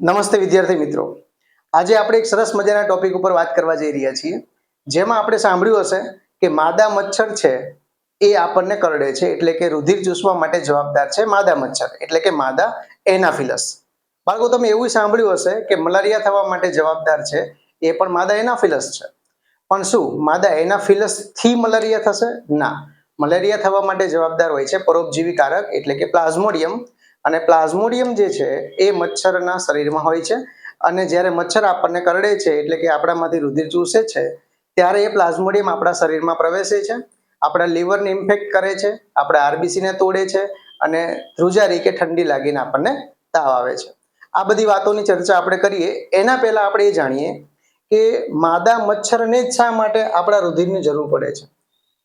નમસ્તે વિદ્યાર્થી મિત્રો. આજે આપણે એક સરસ મજાના ટોપિક ઉપર વાત કરવા જઈ રહ્યા છીએ. જેમાં આપણે સાંભળ્યું હશે કે માદા મચ્છર છે એ આપણને કરડે છે, એટલે કે રુધિર ચૂસવા માટે જવાબદાર છે માદા મચ્છર, એટલે કે માદા એનાફિલસ. બાળકો, તમે એવું સાંભળ્યું હશે કે મલેરિયા થવા માટે જવાબદાર છે એ પણ માદા એનાફિલસ છે. પણ શું, માદા એનાફિલસથી મલેરિયા થશે? ના. મલેરિયા થવા માટે જવાબદાર હોય છે પરોપજીવી કારક એટલે કે પ્લાઝ્મોડિયમ અને પ્લાઝ્મોડિયમ જે છે, એ મચ્છરના શરીરમાં હોય છે. અને જ્યારે મચ્છર આપણને કરડે છે, એટલે કે આપણામાંથી રુધિર ચૂસે છે, ત્યારે એ પ્લાઝ્મોડિયમ આપણા શરીરમાં પ્રવેશે છે. આપણા લીવરને ઇન્ફેક્ટ કરે છે, આપણા આરબીસીને તોડે છે, અને ધ્રુજારી કે ઠંડી લાગીને આપણને તાવ આવે છે. આ બધી વાતોની ચર્ચા આપણે કરીએ. એના પહેલા આપણે એ જાણીએ કે માદા મચ્છરને જ શા માટે આપણા રુધિરની જરૂર પડે છે?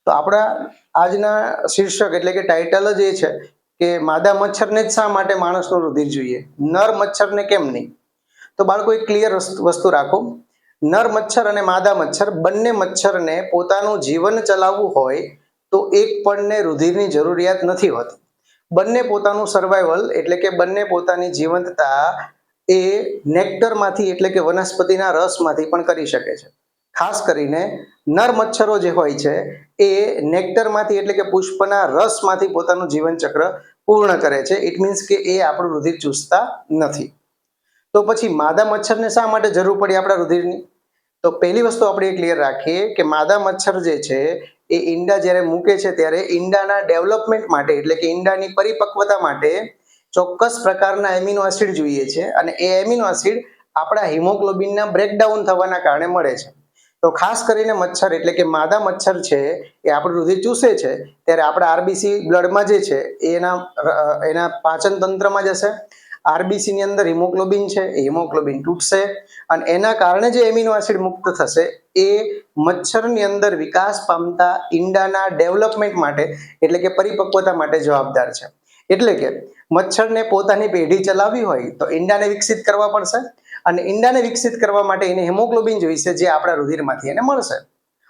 તો આપણા આજના શીર્ષક એટલે કે ટાઇટલ જ એ છે કે માદા મચ્છરને જ શા માટે માણસનું રુધિર જોઈએ? નર મચ્છરને કેમ નહીં? તો બાળકો, એક ક્લિયર વસ્તુ રાખો. નર મચ્છર અને માદા મચ્છર બંને મચ્છરને પોતાનું જીવન ચલાવવું હોય તો એક પણને રુધિરની જરૂરિયાત નથી હોતી. બંને પોતાનું સર્વાઈવલ એટલે કે બંને પોતાની જીવંતતા એ નેક્ટરમાંથી એટલે કે વનસ્પતિના રસમાંથી પણ કરી શકે છે. ખાસ કરીને નર મચ્છરો જે હોય છે એ નેક્ટરમાંથી એટલે કે પુષ્પના રસમાંથી પોતાનું જીવન ચક્ર પૂર્ણ કરે છે. ઇટ મીન્સ કે એ આપણું રુધિર ચૂસતા નથી. તો પછી માદા મચ્છરને શા માટે જરૂર પડી આપણા રુધિરની? તો પહેલી વસ્તુ આપણે એ ક્લિયર રાખીએ કે માદા મચ્છર જે છે, એ ઈંડા જ્યારે મૂકે છે ત્યારે ઈંડાના ડેવલપમેન્ટ માટે એટલે કે ઈંડાની પરિપક્વતા માટે ચોક્કસ પ્રકારના એમિનો એસિડ જોઈએ છે અને એ એમિનો એસિડ આપણા હિમોગ્લોબિનના બ્રેકડાઉન થવાના કારણે મળે છે. તો ખાસ કરીને મચ્છર એટલે કે માદા મચ્છર છે, એ આપણું રુધિર ચૂસે છે, ત્યારે આપણા આરબીસી બ્લડમાં જે છે, એના એના પાચન તંત્રમાં જશે. આરબીસી ની અંદર હિમોગ્લોબિન છે, એ હિમોગ્લોબિન તૂટશે અને એના કારણે જે એમિનો એસિડ મુક્ત થશે, એ મચ્છરની અંદર વિકાસ પામતા ઈંડાના ડેવલપમેન્ટ માટે એટલે કે પરિપક્વતા માટે જવાબદાર છે. એટલે કે મચ્છરને પોતાની પેઢી ચલાવવી હોય તો ઈંડાને વિકસિત કરવા પડશે અને ઈંડાને વિકસિત કરવા માટે એને હિમોગ્લોબિન જોઈશે જે આપણા રુધિરમાંથી એને મળશે.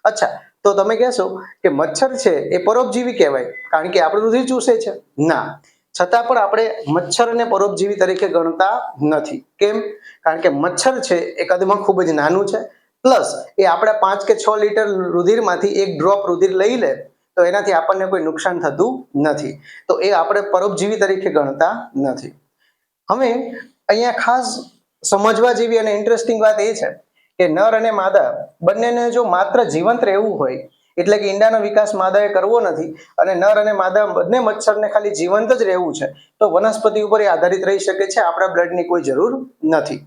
અચ્છા, તો તમે કહેશો કે મચ્છર છે એ પરોપજીવી કહેવાય, કારણ કે આપણું રુધિર ચૂસે છે. ના, છતાં પણ આપણે મચ્છરને પરોપજીવી તરીકે ગણતા નથી. કેમ? કારણ કે મચ્છર છે એ કદમાં ખૂબ જ નાનું છે. પ્લસ, એ આપણા પાંચ કે છ લીટર રુધિરમાંથી એક ડ્રોપ રુધિર લઈ લે, તો એનાથી આપણને કોઈ નુકસાન થતું નથી. તો એ આપણે પરોપજીવી તરીકે ગણતા નથી. હવે, અહીંયા ખાસ સમજવા જેવી અને ઇન્ટરેસ્ટિંગ વાત એ છે કે નર અને માદા બંનેને જો માત્ર જીવંત રહેવું હોય, એટલે કે ઈંડાનો વિકાસ માદાએ કરવો નથી અને નર અને માદા બંને મચ્છરને ખાલી જીવંત જ રહેવું છે, તો વનસ્પતિ ઉપર એ આધારિત રહી શકે છે, આપણા બ્લડની કોઈ જરૂર નથી.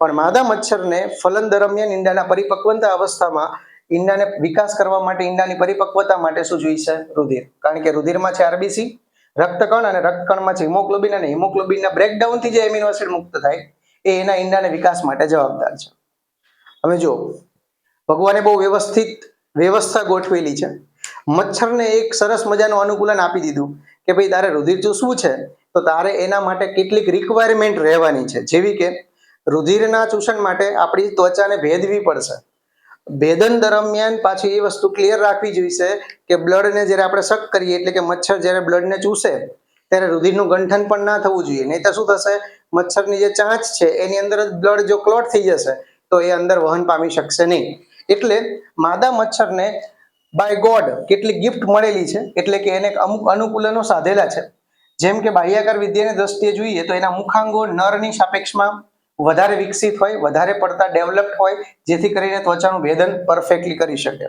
પણ માદા મચ્છરને ફલન દરમિયાન ઈંડાના પરિપક્વતા અવસ્થામાં ઈંડાને વિકાસ કરવા માટે ઈંડાની પરિપક્વતા માટે શું જોઈશે? રુધિર. કારણ કે રુધિરમાં છે આરબીસી, રક્તકણ અને રક્તકણમાં છે હિમોગ્લોબિન અને હિમોગ્લોબિનના બ્રેકડાઉનથી જે એમિનો એસિડ મુક્ત થાય એ એના ઈંડાના વિકાસ માટે જવાબદાર છે. હવે જો ભગવાને બહુ વ્યવસ્થિત વ્યવસ્થા ગોઠવેલી છે. મચ્છરને એક સરસ મજાનું અનુકૂલન આપી દીધું કે ભાઈ તારે રુધિર ચૂસવું છે? તો તારે એના માટે કેટલીક રિક્વાયરમેન્ટ રહેવાની છે. જેવી કે રુધિરના ચૂષણ માટે આપણી ત્વચાને ભેદવી પડશે. ભેદન દરમિયાન પાછી એ વસ્તુ ક્લિયર રાખવી જોઈશે કે બ્લડને જ્યારે આપણે શક કરીએ, એટલે કે મચ્છર જ્યારે બ્લડને ચૂસે, ત્યારે રુધિરનું ગંઠન પણ ના થવું જોઈએ. નહીં તો શું થશે? મચ્છરની જે ચાંચ છે, એની અંદર જ બ્લડ જો ક્લોટ થઈ જશે, તો એ અંદર વહન પામી શકશે નહીં. એટલે માદા મચ્છરને બાય ગોડ કેટલી ગિફ્ટ મળેલી છે, એટલે કે એને અમુક અનુકૂલનો સાધેલા છે. જેમ કે બાહ્યાકાર વિદ્યાની દ્રષ્ટિએ જોઈએ, તો એના મુખાંગો નરની સાપેક્ષમાં વધારે વિકસિત હોય, વધારે પડતા ડેવલપ્ડ હોય, જેથી કરીને ત્વચાનું ભેદન પરફેક્ટલી કરી શકે.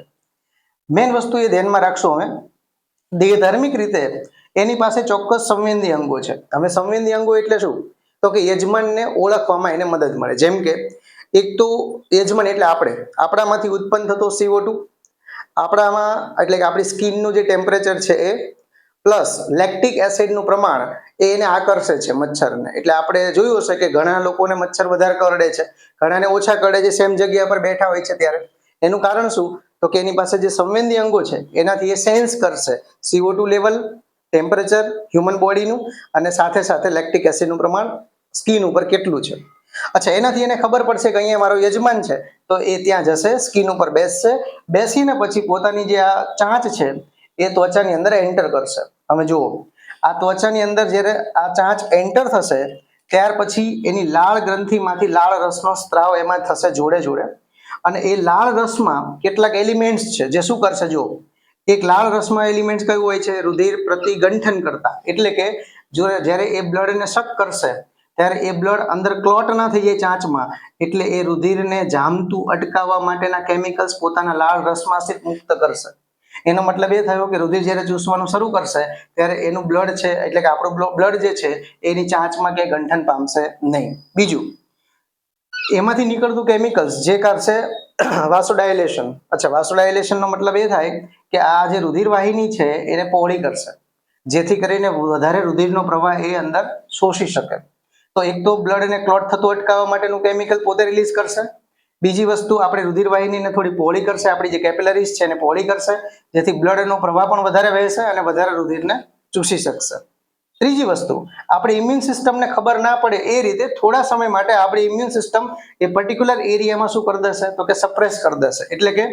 મેઇન વસ્તુ એ ધ્યાનમાં રાખશું અમે દેહધાર્મિક રીતે એની પાસે ચોક્કસ સંવેદી અંગો છે. હવે સંવેદી અંગો એટલે શું? તો કે યજમાનને ઓળખવામાં એને મદદ મળે. જેમ કે, એક તો યજમાન એટલે આપણે. આપણામાંથી ઉત્પન્ન થતો સીઓ ટુ આપણામાં એટલે કે આપણી સ્કિનનું જે ટેમ્પરેચર છે એ, પ્લસ લેક્ટિક એસિડનું પ્રમાણ એ એને આકર્ષે છે મચ્છરને. એટલે આપણે જોયું હશે કે ઘણા લોકોને મચ્છર વધારે કરડે છે. ઘણાને ઓછા કરડે છે સેમ જગ્યા પર બેઠા હોય છે ત્યારે. એનું કારણ શું? તો કે એની પાસે જે સંવેદી અંગો છે, એનાથી એ સેન્સ કરશે. CO two level temperature human બોડીનું અને સાથે સાથે લેક્ટિક એસિડનું પ્રમાણ સ્કિન ઉપર કેટલું છે. અચ્છા, એનાથી એને ખબર પડશે કે અહીંયા મારો યજમાન છે, તો એ ત્યાં જશે સ્કિન ઉપર બેસશે, બેસીને પછી પોતાની જે આ ચાંચ છે, એ ત્વચાની અંદર એન્ટર કરશે. અમે જુઓ, આ ત્વચાની અંદર જ્યારે આ ચાંચ એન્ટર થશે, ત્યાર પછી એની લાળ ગ્રંથિમાંથી લાળ રસનો સ્ત્રાવ એમાં થશે જોડે જોડે. અને એ લાળ રસમાં કેટલાક એલિમેન્ટ્સ છે, જે શું કરશે જો એક લાળ રસમાં એલિમેન્ટ કયું હોય છે? રુધિર પ્રતિગંઠન કરતા. એટલે કે જો જ્યારે એ બ્લડને શક કરશે, ત્યારે એ બ્લડ અંદર ક્લોટ ના થઈ જાય ચાંચમાં. એટલે એ રુધિરને જામતું અટકાવવા માટેના કેમિકલ્સ પોતાના લાળ રસમાં સ્થિત મુક્ત કરશે. એનો મતલબ એ થયો કે રુધિર જ્યારે ચૂસવાનું શરૂ કરશે, ત્યારે એનું બ્લડ છે, એટલે કે આપણું બ્લડ જે છે, એની ચાંચમાં કે ગંઠન પામશે નહીં. બીજું, એમાંથી નીકળતું કેમિકલ્સ જે કરશે, વાસોડાયલેશન. અચ્છા, વાસોડાયલેશનનો મતલબ એ થાય કે આ જે રુધિર વાહિની છે, એને પહોળી કરશે. જેથી કરીને વધારે રુધિરનો પ્રવાહ એ અંદર શોષી શકે. તો એક તો બ્લડને ક્લોટ થતું અટકાવવા માટેનું કેમિકલ પોતે રિલીઝ કરશે. બીજી વસ્તુ, આપણે રુધિરવાહિનીને થોડી પહોળી કરશે. આપણી જે કેપિલરીઝ છે, એને પહોળી કરશે. જેથી બ્લડનો પ્રવાહ પણ વધારે વહેશે અને વધારે રુધિરને ચૂસી શકશે. ત્રીજી વસ્તુ, આપણી ઇમ્યુન સિસ્ટમને ખબર ના પડે એ રીતે થોડા સમય માટે આપણી ઇમ્યુન સિસ્ટમ એ પર્ટિક્યુલર એરિયામાં શું કરી દેશે? તો કે સપ્રેસ કરી દેશે. એટલે કે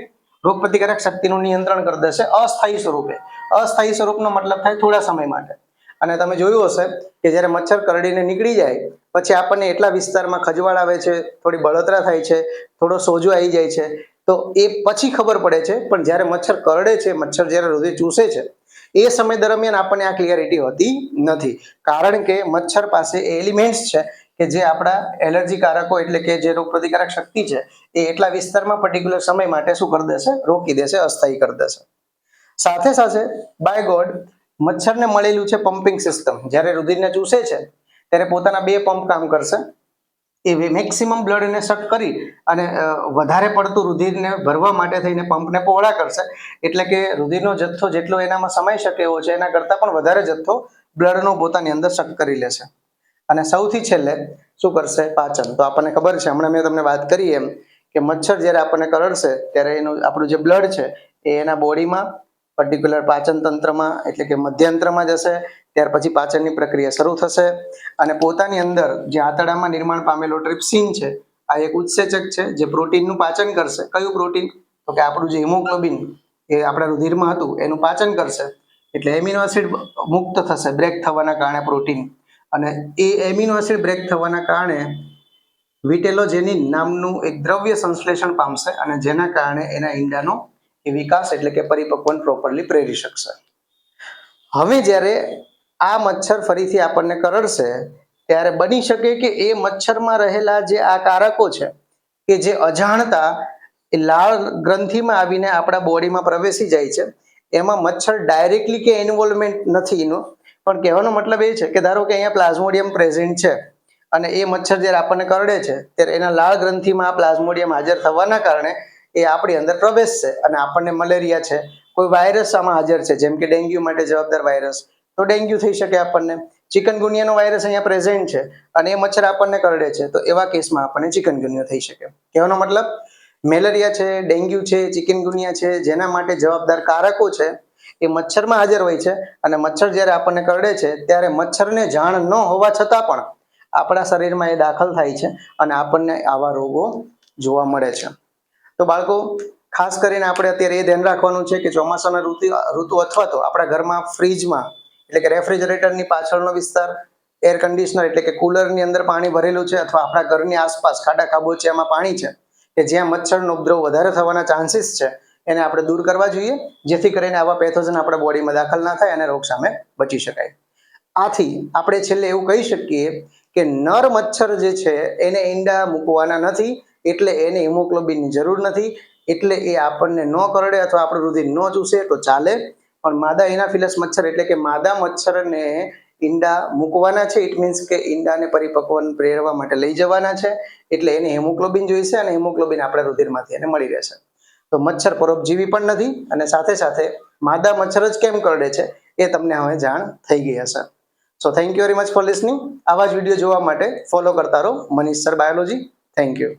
રોગ પ્રતિકારક શક્તિનું નિયંત્રણ કરી દેશે અસ્થાયી સ્વરૂપે. અસ્થાયી સ્વરૂપનો મતલબ થાય થોડા સમય માટે. અને તમે જોયું હશે કે જ્યારે મચ્છર કરડીને નીકળી જાય, પછી આપણને એટલા વિસ્તારમાં ખજવાળ આવે છે, થોડી બળતરા થાય છે, થોડો સોજો આવી જાય છે, તો એ પછી ખબર પડે છે. પણ જ્યારે મચ્છર કરડે છે, મચ્છર જ્યારે રુધિર ચૂસે છે, એ સમય દરમિયાન આપણને આ ક્લિયરિટી હોતી નથી. કારણ કે મચ્છર પાસે એલિમેન્ટ્સ છે કે જે આપણા એલર્જી કારકો એટલે કે જે રોગ પ્રતિકારક શક્તિ છે, એ એટલા વિસ્તારમાં પર્ટિક્યુલર સમય માટે શું કરી દેશે? રોકી દેશે, અસ્થાયી કરી દેશે. સાથે સાથે બાય ગોડ મચ્છરને મળેલું છે પમ્પિંગ સિસ્ટમ જ્યારે રુધિરને ચૂસે છે, ત્યારે પોતાના બે પંપ કામ કરશે. એ મેક્સિમમ બ્લડને શક કરી અને વધારે પડતું રુધિરને ભરવા માટે થઈને પંપને પહોળા કરશે. એટલે કે રુધિરનો જથ્થો જેટલો એનામાં સમાઈ શકે એવો છે, એના કરતાં પણ વધારે જથ્થો બ્લડનો પોતાની અંદર શક કરી લેશે. અને સૌથી છેલ્લે શું કરશે? પાચન. તો આપણને ખબર છે, હમણાં મેં તમને વાત કરી એમ કે મચ્છર જ્યારે આપણને કરડશે, ત્યારે એનું આપણું જે બ્લડ છે, એ એના બોડીમાં પર્ટિક્યુલર પાચન તંત્રમાં એટલે કે મધ્યંત્રમાં જશે, ત્યાર પછી પાચનની પ્રક્રિયા શરૂ થશે અને પોતાની અંદર જે આંતરડામાં નિર્માણ પામેલો ટ્રિપ્સિન છે, આ એક ઉત્સેચક છે, જે પ્રોટીનનું પાચન કરશે. કયું પ્રોટીન? તો કે આપણું જે હિમોગ્લોબિન, એ આપણા રુધિરમાં હતું, એનું પાચન કરશે. એટલે એમિનો એસિડ મુક્ત થશે, બ્રેક થવાના કારણે પ્રોટીન. અને એ એમિનો એસિડ બ્રેક થવાના કારણે વિટેલોજેનિન નામનું એક દ્રવ્ય સંશ્લેષણ પામશે અને જેના કારણે એના ઈંડાનો એ વિકાસ એટલે કે પરિપક્વન પ્રોપરલી પ્રેરી શકશે. હવે જ્યારે આ મચ્છર ફરીથી આપણને કરડશે, ત્યારે બની શકે કે એ મચ્છરમાં રહેલા જે આ કારકો છે, કે જે અજાણતા એ લાળ ગ્રંથિમાં આવીને આપણા બોડીમાં પ્રવેશી જાય છે, એમાં મચ્છર ડાયરેક્ટલી કે ઇન્વોલ્વમેન્ટ નથી એનો પણ કહેવાનો મતલબ એ છે કે ધારો કે અહીંયા પ્લાઝ્મોડિયમ પ્રેઝન્ટ છે અને એ મચ્છર જ્યારે આપણને કરડે છે, ત્યારે એના લાળ ગ્રંથિમાં આ પ્લાઝ્મોડિયમ હાજર થવાના કારણે એ આપણી અંદર પ્રવેશશે અને આપણને મલેરિયા છે. કોઈ વાયરસ આમાં હાજર છે, જેમ કે ડેન્ગ્યુ માટે જવાબદાર વાયરસ. તો ડેન્ગ્યુ થઈ શકે આપણને. ચિકનગુનિયાનો વાયરસ અહીંયા પ્રેઝન્ટ છે અને એ મચ્છર આપણને કરડે છે, તો એવા કેસમાં આપણને ચિકનગુનિયા થઈ શકે. કહેવાનો મતલબ, મેલેરિયા છે, ડેન્ગ્યુ છે, ચિકનગુનિયા છે, જેના માટે જવાબદાર કારકો છે એ મચ્છરમાં હાજર હોય છે અને મચ્છર જ્યારે આપણને કરડે છે, ત્યારે મચ્છરને જાણ ન હોવા છતાં પણ આપણા શરીરમાં એ દાખલ થાય છે અને આપણને આવા રોગો જોવા મળે છે. તો બાળકો, ખાસ કરીને આપણે અત્યારે એ ધ્યાન રાખવાનું છે કે ચોમાસાના ઋતુ ઋતુ અથવા તો આપણા ઘરમાં ફ્રીજમાં, એટલે કે રેફ્રિજરેટરની પાછળનો વિસ્તાર, એર કન્ડિશનર એટલે કે કુલરની અંદર પાણી ભરેલું છે અથવા આપણા ઘરની આસપાસ ખાડા, ખાબોચિયામાં પાણી છે, કે જ્યાં મચ્છરનો ઉપદ્રવ વધારે થવાના ચાન્સીસ છે એને આપણે દૂર કરવા જોઈએ, જેથી કરીને આવા પેથોજન આપણા બોડીમાં દાખલ ના થાય અને રોગ સામે બચી શકાય. આથી આપણે છેલ્લે એવું કહી શકીએ કે નર મચ્છર જે છે, એને ઈંડા મૂકવાના નથી, એટલે એને હિમોગ્લોબિનની જરૂર નથી, એટલે એ આપણને ન કરડે અથવા આપણું રુધિર ન ચૂસે તો ચાલે. પણ માદા ઇનાફિલસ મચ્છર એટલે કે માદા મચ્છરને ઈંડા મૂકવાના છે ઇટ મીન્સ કે ઈંડાને પરિપક્વન પ્રેરવા માટે લઈ જવાના છે, એટલે એને હિમોગ્લોબિન જોઈશે અને હિમોગ્લોબિન આપણા રુધિરમાંથી એને મળી રહેશે. તો મચ્છર પરોપજીવી પણ નથી અને સાથે સાથે માદા મચ્છર જ કેમ કરડે છે એ તમને હવે જાણ થઈ ગઈ હશે. So thank you very much for listening આવા જ વીડિયો જોવા માટે ફોલો કરતા રહો Manish sir biology thank you